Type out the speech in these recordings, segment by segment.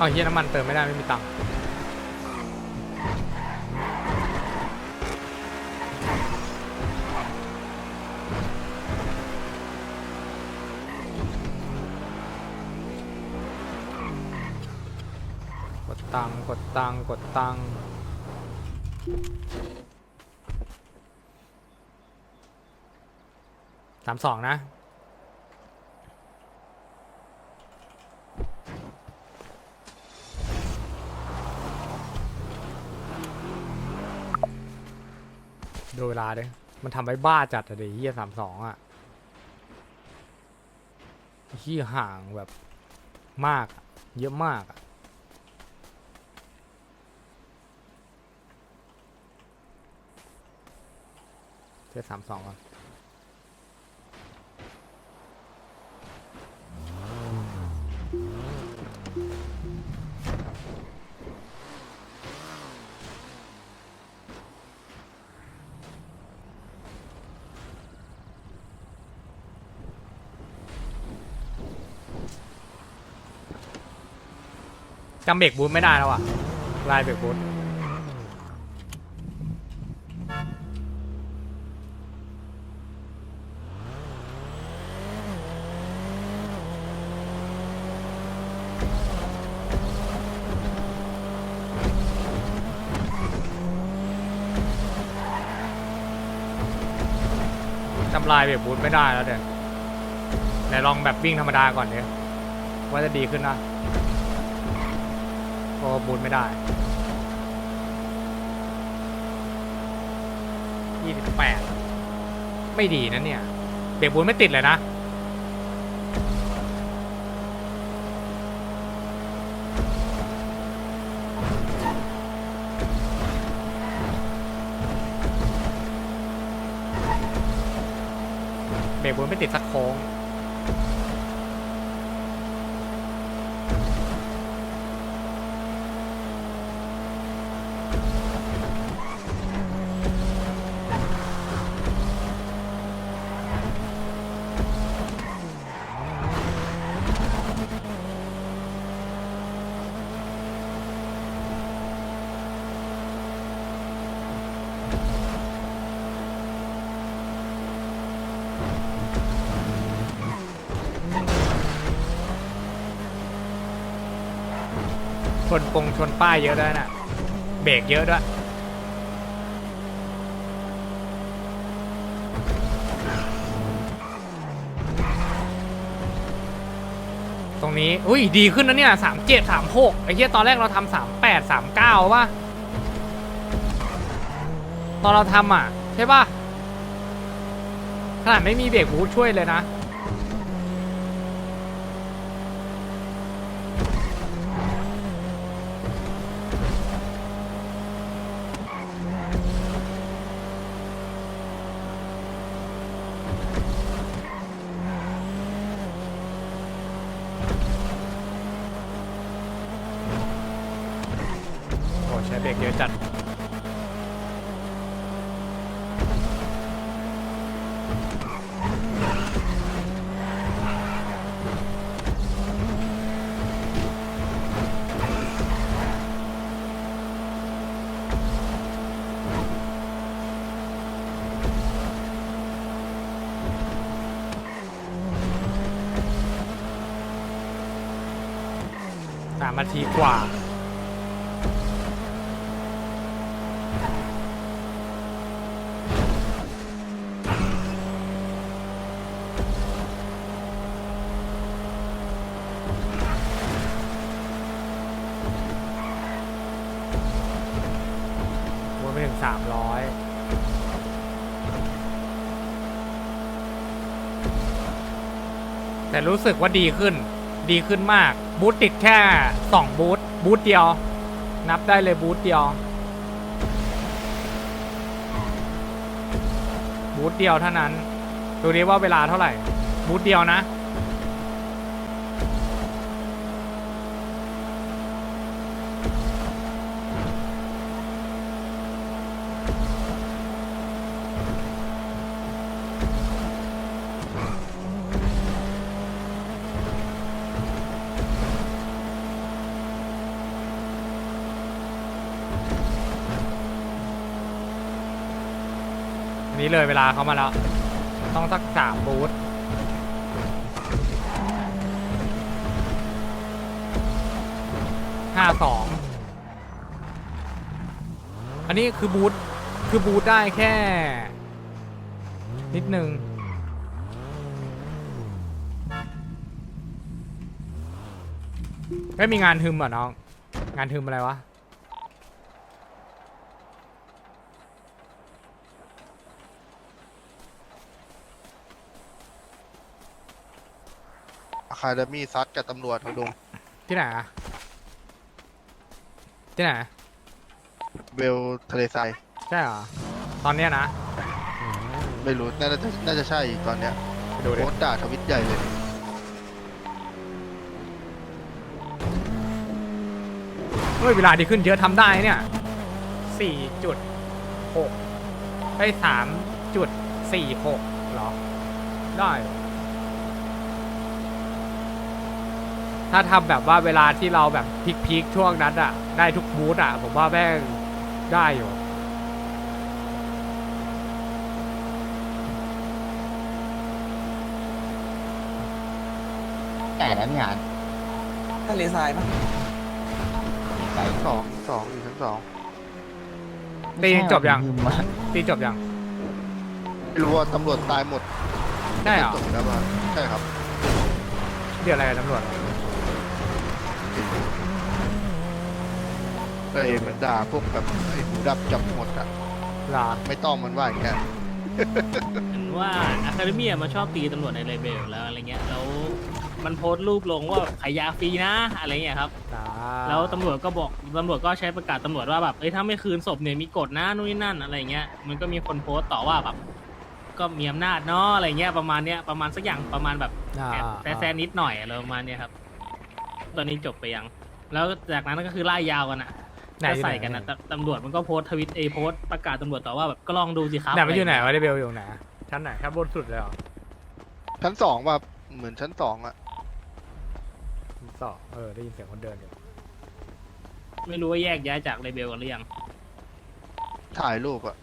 เอาเฮียน้ำมันเติมไม่ได้ไม่มีตังค์กดตังค์กดตังค์กดตังค์สามสองนะ ดูเวลาดิมันทำไว้บ้าจัดอะเดี๋ยวเฮียสามสองอะเฮียห่างแบบมาก เยอะมากอะเจ็ดสามสองก่อน จำเบรกบูทไม่ได้แล้วอะลายเบรกบูทจำลายเบรกบูทไม่ได้แล้วเดี๋ยไหนลองแบบวิ่งธรรมดาก่อนเนี่ยว่าจะดีขึ้นนะ เพราะว่าบูทไม่ได้28ไม่ดีนะเนี่ย เบรกบูทไม่ติดเลยนะเบรกบูทไม่ติดสักโค้ง ชนปงชนป้ายเยอะด้วยนะเบรกเยอะด้วย ตรงนี้ อุ้ย ดีขึ้นนะเนี่ยสามเจ็ดสามหกไอ้เหี้ยตอนแรกเราทำสามแปดสามเก้าป่ะ ตอนเราทำอะ ใช่ป่ะ ขนาดไม่มีเบรกบูทช่วยเลยนะ เบรกเยอะจัดสามนาทีกว่า วนไปถึงสามร้อย แต่รู้สึกว่าดีขึ้น ดีขึ้นมาก บูธติดแค่สองบูธบูธเดียว นับได้เลยบูธเดียว บูธเดียวเท่านั้น ดูดิว่าเวลาเท่าไหร่ บูธเดียวนะ นี้เลยเวลาเขามาแล้ว ต้องสักสามบูธห้าสองอันนี้คือบูธคือบูธได้แค่ นิดนึงไม่มีงานฮึมเหรอน้อง งานฮึมอะไรวะ คาเดมี่ซัดกับตำรวจมาดุงที่ไหนอะที่ไหน เวลทะเลทรายใช่เหรอ ตอนเนี้ยนะไม่รู้ น่าจะน่าจะใช่ตอนเนี้ยไปดูโพดิสต์ด่าทวิตใหญ่เลย เฮ้ย เวลาดีขึ้นเยอะทำได้เนี่ยสี่จุดหกได้สามจุดสี่หกเหรอ ได้เหรอ ถ้าทำแบบว่าเวลาที่เราแบบพีคๆช่วงนั้นอะได้ทุกบูธอะผมว่าแม่งได้อยู่ไก่แล้วพี่หานทะเลทรายปะไก่สองสองอยู่ชั้นสองตีจบยังลืมมาตีจบยังไม่รู้ว่าตำรวจตายหมดได้เหรอจบแล้วป่ะใช่ครับ เดี๋ยวอะไรกับตำรวจ ก็เองมันด่าพวกแบบไอ้หูดับจับหมดอะเหรอไม่ต้องมันว่าอย่างเงี้ยเห็นว่าอะคาเดมี่มาชอบตีตำรวจในเลเบลแล้วอะไรเงี้ยแล้วมันโพสต์รูปลงว่าแบบขายยาฟรีนะอะไรเงี้ยครับอ่าแล้วตำรวจก็บอกตำรวจก็ใช้ประกาศตำรวจว่าแบบเอ้ยถ้าไม่คืนศพเนี่ยมีกฎนะนู่นนี่นั่นอะไรเงี้ยมันก็มีคนโพสต์ต่อว่าแบบ ก็มีอำนาจเนาะอะไรเงี้ยประมาณเนี้ยประมาณสักอย่างประมาณแบบอ่าแอบแซะๆนิดหน่อยอะไรประมาณเนี้ยครับ ตอนนี้จบไปยัง แล้วจากนั้นก็คือไล่ยาวกันอะไหนก็อยู่ใส่ไหนกันนะตตำรวจมันก็โพสต์ทวิตเอยโพสต์ประกาศตำรวจต่อว่าแบบก็ลองดูสิครับไหนมันอยู่ไหนะรวะเงี้ได้เบลอยู่ไหนชั้นไหนแค่บนสุดเลยเหรอชั้นสองว่าเหมือนชั้นสองอะสองเออได้ยินเสียงคนเดินอยู่ไม่รู้ว่าแยกย้ายจากเลเบลกันหรือยังถ่ายรูปอะ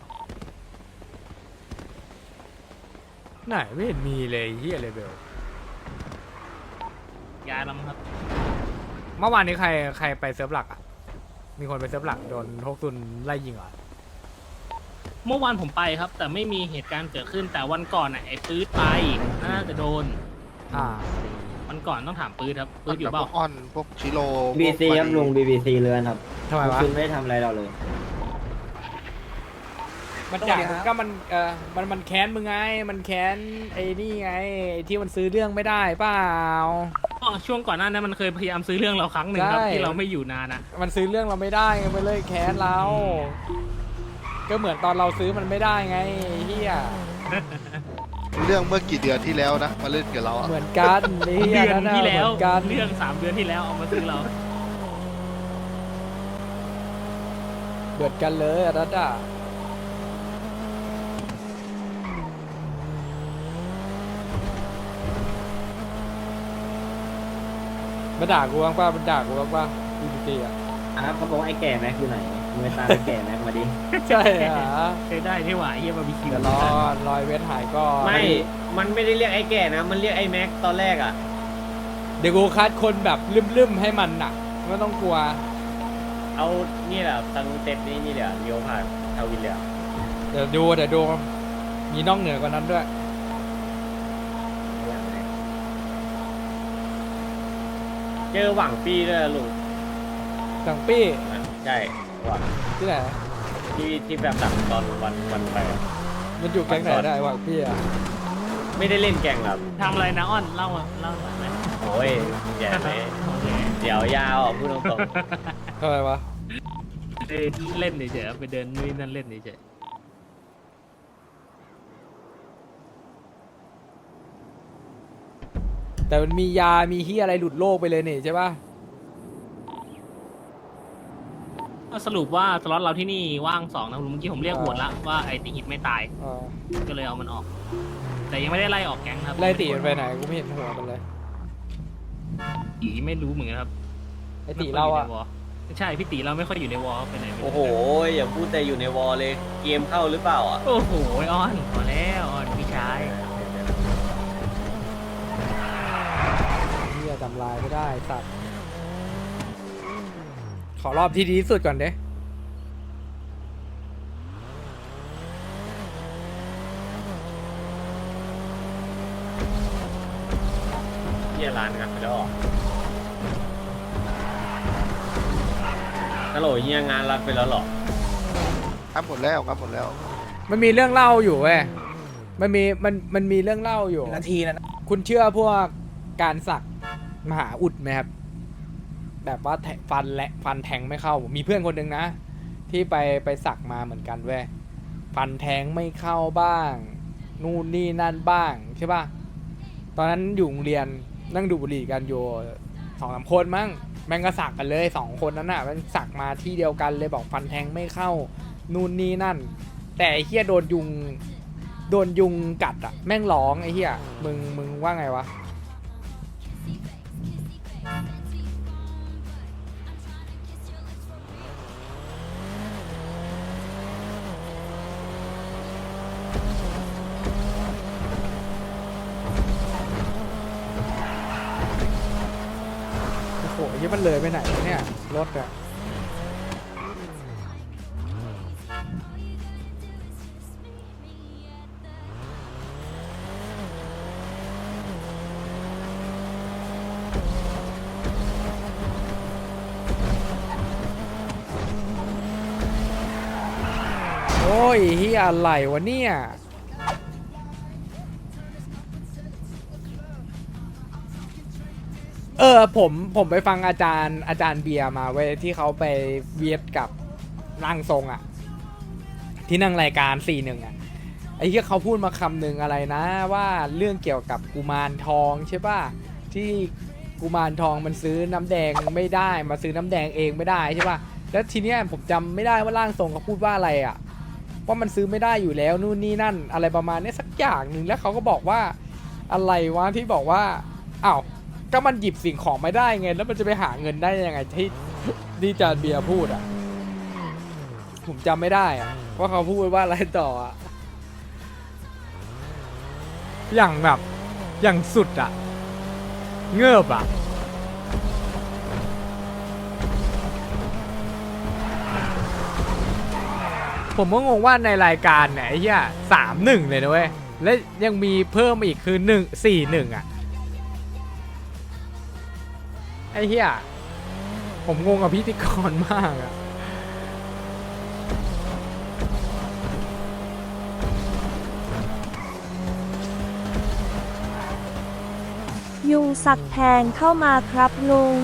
ไหนไม่เห็นมีเลยเฮียเลยเบลย้ายแล้วมั้งครับ เมื่อวานนี้ใครใครไปเซิร์ฟหลักอะ มีคนไปเซิร์ฟหลักโดนฮกซุนไล่ยิงเหรอเมื่อวานผมไปครับ แต่ไม่มีเหตุการณ์เกิดขึ้นแต่วันก่อนน่ะไอ้ปื๊ดไปน่าจะโดนอ่า วันก่อนต้องถามปื๊ดครับปื๊ดอยู่แบบเปพล่าวกอ้อนพวกชิโร่บีพวกซีมาครับลุงบีบีซีเรือนครับทำไมวะ คุณไม่ได้ทำอะไรเราเลย มันอยากก็มันเออมันมันแค้นมึงไง มันแค้นไอ้นี่ไงไอ้ที่มันซื้อเรื่องไม่ได้เปล่า อ๋อช่วงก่อนหน้านั้นมันเคยพยายามซื้อเรื่องเราครั้งหนึ่งครับ ใช่ ที่เราไม่อยู่นานนะมันซื้อเรื่องเราไม่ได้ไงมันเลยแค้นเรา ก็เหมือนตอนเราซื้อมันไม่ได้ไงไอ้เฮียเรื่องเมื่อกี่เดือนที่แล้วนะ มาเล่นกับเราอะเหมือนกันไอ้เฮียเดือนนั่นน่ะที่เหแล้วมือนกันเรื่องสามเดือนที่แล้วเอามาซื้อเราเหมือนกันเลยอันนั้นอะ มาด่ากูบ้างป่ะมันด่ากูบ้างป่ะดีดีอะอะเขาบอกว่าไอ้แก่แม็กอยู่ไหนมึงไปตามไอ้แก่แม็กมาดิ ใช่เหรอเคยได้ที่หว่าเฮียบาร์บีคิวเดี๋ยวรอรอยเวทหายก่อนไม่ มันไม่ได้เรียกไอ้แก่นะ มันเรียกไอ้แม็กตอนแรกอะ เดี๋ยวกูคัดคนแบบลืมๆให้มันน่ะไม่ต้องกลัว เอานี่แหละตังเต็ดนี่นี่เลยเลี้ยวผ่านทาวินเลยอะเดี๋ยวดูเดี๋ยวดูมีนอกเหนือกว่านั้นด้วย จอหวังปีด้วยนะลุงสังปี้ใช่หวังที่ไหนที่ที่แบบสั่งตอนวันวันไปอะมันอยู่แก๊งไหนได้วะพี่อะไม่ได้เล่นแกงหรอกทำอะไรนะอ้อนเล่ามาเล่าหน่อยไหมโอ้ยแย่เลยโอเคเดี๋ยวยาวอะพูดตรงทำไมวะไปเล่นเฉยๆไปเดินนู่นนนั่นเล่นเฉย แต่มันมียา มีเฮียอะไรหลุดโลกไปเลยนี่ใช่ป่ะๆก็สรุปว่าสล็อตเราที่นี่ว่างสองนะลุงเมื่อกี้ผมเรียกโหวตละว่าไอ้ติฮิตไม่ตาย อ่าก็เลยเอามันออก แต่ยังไม่ได้ไล่ออกแก๊งครับไล่ตีมันไปไหนกูไม่เห็นหัวมันเลยอีไม่รู้เหมือนกันครับไอตีเราอะไม่ค่ยมีในวใช่พี่ตีเราไม่ค่อยอยู่ในวอลไปไหนไม่ได้โอ้โห อย่าพูดแต่อยู่ในวอลเลย เกมเข้าหรือเปล่าอะ โอ้โหออนพอแล้วออนพี่ชาย เฮียจำลายไม่ได้สัตว์ขอรอบที่ดีที่สุดก่อนเด้เฮียร้านงัดไปแล้วเหรอฮัลโหลเฮียงานรัดไปแล้วเหรองับหมดแล้วงับหมดแล้ว มันมีเรื่องเล่าอยู่เว้ยมันมีมันมันมีเรื่องเล่าอยู่ นาทีนะนะคุณเชื่อพวกการสัก มหาอุดไหมครับ แบบว่าฟันและฟันแทงไม่เข้า มีเพื่อนคนหนึ่งนะ ที่ไปไปสักมาเหมือนกันเว้ยฟันแทงไม่เข้าบ้าง นู่นนี่นั่นบ้างใช่ป่ะตอนนั้นอยู่โรงเรียนนั่งดูบุหรี่กันอยู่สองสามคนมั้งแม่งก็สักกันเลยสองคนนั้นน่ะม่งสักมาที่เดียวกันเลยบอกฟันแทงไม่เข้า นู่นนี่นั่น แต่ไอ้เฮียโดนยุง โดนยุงกัดอะแม่งร้องไอ้เฮียมึงมึงว่าไงวะ ยี่มันเลยไปไหนเนี่ยรถอะโอ้ยเฮียอะไรวะเนี่ย เออผมผมไปฟังอาจารย์อาจารย์เบียร์มาเว้ยที่เขาไปเวียดกับร่างทรงอะที่นั่งรายการสี่หนึ่งอะไอ้ที่เขาพูดมาคำหนึ่งอะไรนะ ว่าเรื่องเกี่ยวกับกุมารทองใช่ป่ะที่กุมารทองมันซื้อน้ำแดงไม่ได้มาซื้อน้ำแดงเองไม่ได้ใช่ป่ะแล้วทีเนี้ยผมจำไม่ได้ว่าร่างทรงเขาพูดว่าอะไรอะว่ามันซื้อไม่ได้อยู่แล้วนู่นนี่นั่น อะไรประมาณเนี้ยสักอย่างหนึ่งแล้วเขาก็บอกว่าอะไรวะที่บอกว่าอ้าว ก็มันหยิบสิ่งของไม่ได้ไง แล้วมันจะไปหาเงินได้ยังไงที่ที่จานเบียร์พูดอะ ผมจำไม่ได้อะว่าเขาพูดว่าอะไรต่ออะ อย่างแบบอย่างสุดอะ เงือบอะ ผมก็งงว่าในรายการเนี่ยไอ้เหี้ยสามหนึ่งเลยนะเว้ย และยังมีเพิ่มอีกคือหนึ่งสี่หนึ่งอะ อ้เหี้ย ผมงงกับพิธีกรมากอะยุงสักแทงเข้ามาครับลุง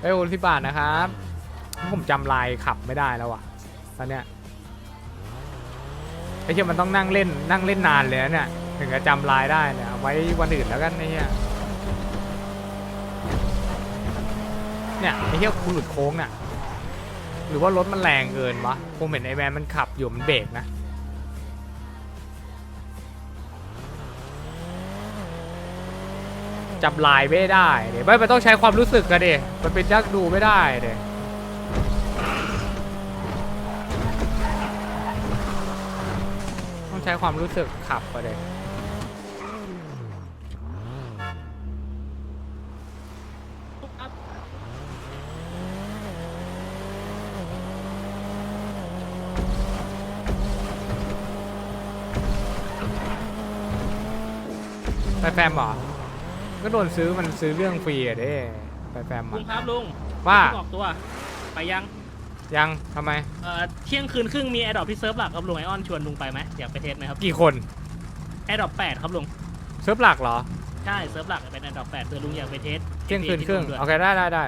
ไอ้โอลิบาทนะครับ ผมจำลายขับไม่ได้แล้วอะตอนเนี้ยไอ้เหี้ยมันต้องนั่งเล่นนั่งเล่นนานเลยนะเนี่ย ถึงจะจำลายได้เนี่ยเอาไว้วันอื่นแล้วกันไอ้เหี้ย เนี่ยไอ้เหี้ยคุณหลุดโค้งเนี่ยหรือว่ารถมันแรงเกินวะผมเห็นไอ้แมนมันขับอยู่มันเบรกนะจับลายไม่ได้เดี๋ยวไม่มันต้องใช้ความรู้สึกกันดิมันเป็นยักดูไม่ได้เดี๋ยต้องใช้ความรู้สึกขับไปเลย แฟมเหรอ ก็โดนซื้อมันซื้อเรื่องฟรีอะเด้ไปแฟมลุมันงครับลุงว่าออกตัว ไปยังยังทำไม เอ่อเที่ยงคืนครึ่งมีแอดดอปที่เซิร์ฟหลักครับลุงไอออนชวนลุงไปไหมอยากไปเทสไหมครับกี่คนแอดดอปแปดครับลุงเซิร์ฟหลักเหรอ ใช่เซิร์ฟหลักเป็นแอดดอปแปดเผื่อลุงอยากไปเทสเที่ยงคืนครึ่งด้วยโอเคได้ได้ได้